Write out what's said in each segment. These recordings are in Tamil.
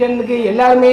சேனலுக்கு எல்லாருமே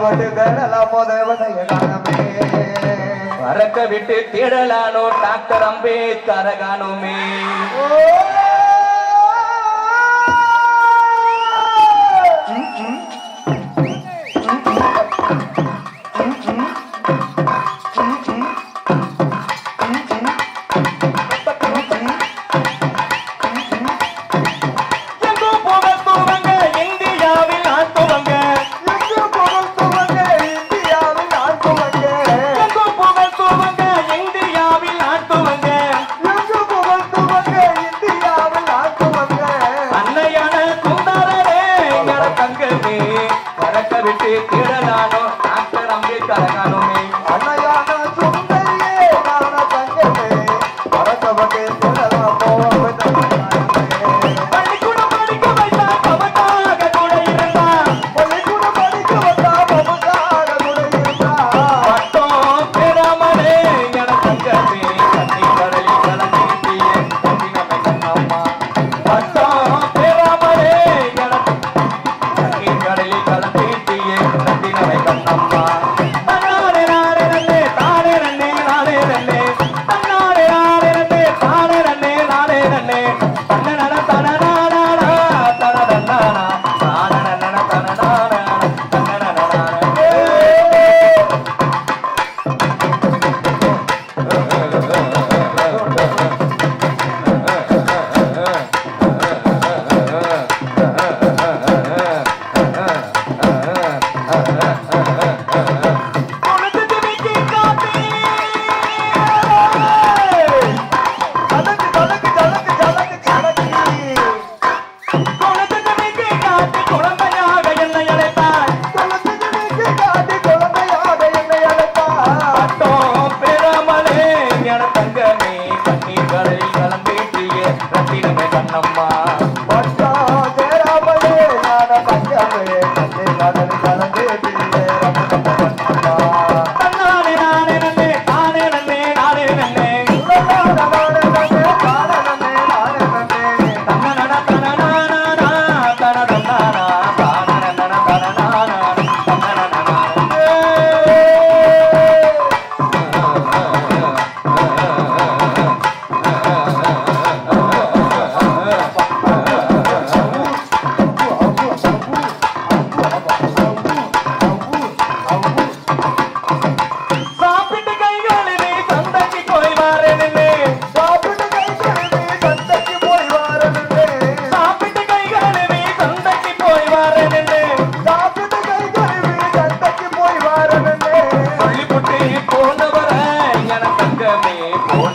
போட்டு தேடலாம் போதேவதையகானமே பறக்க விட்டு தேடலானோ டாக்டர் அம்பேத்கரகானுமே பறக்க விட்டு திருநானோ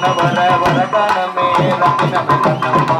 கண்ண வர வர கணமே ரத்தினமே கண்ணம்மா